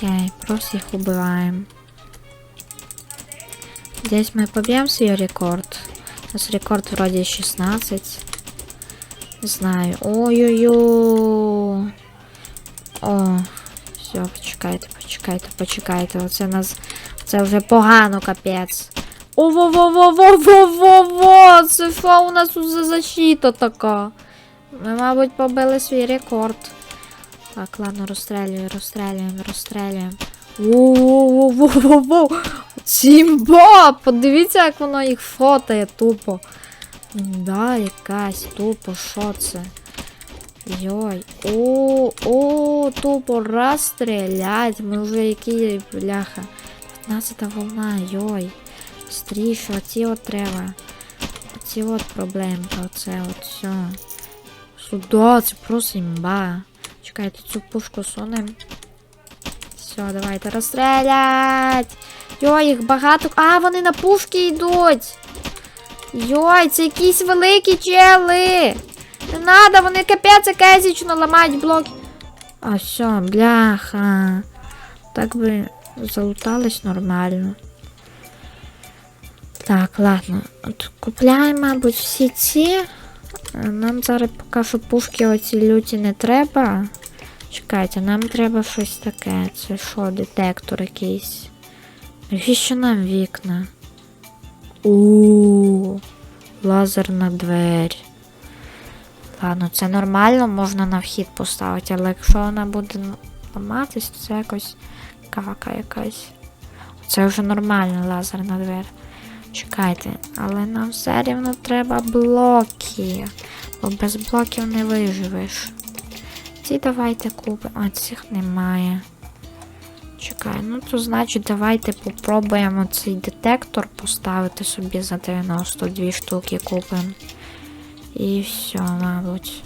Окей, просто их убиваем. Здесь мы побьем свой рекорд. У нас рекорд вроде 16. Не знаю. Ой-ой-ой. О, все, почекайте, почекайте, почекайте. Оце нас. Це вже погано, капець. о во во во во во во во Це що у нас за защита така? Ми, мабуть, побили свій рекорд. Так, ладно, розстрілюємо, розстрілюємо, розстрілюємо. Воу-воу-воу-воу-воу! Сімба! Подивіться, як воно їх фотає тупо. Да, якась тупо, що це? Йой. О, о, тупо розстрілять. Ми вже які, бляха. 15 волна, йой. Стріше, оці от треба. Оці от проблемка, оце от все. Сюда, це просто імба. Чекайте, цю пушку сунем. Все, давайте розстрілять. Йой, їх багато. А, вони на пушки йдуть. Йой, це якісь великі чели. Не надо, вони капець казічно ламають блоки. А все, бляха. Так би залутались нормально. Так, ладно. От купляємо, мабуть, всі ці. Нам зараз поки що пушки оці люті не треба. Чекайте, нам треба щось таке. Це що, детектор якийсь. Навіщо нам вікна? У лазерна двері. Ладно, це нормально, можна на вхід поставити, але якщо вона буде ламатись, то це якось кака якась. Це вже нормальна лазерна двері. Чекайте, але нам все рівно треба блоки. Бо без блоків не виживеш. Ці давайте купимо. А цих немає. Чекай, ну то значить давайте попробуємо цей детектор поставити собі за 92 штуки купимо. І все, мабуть.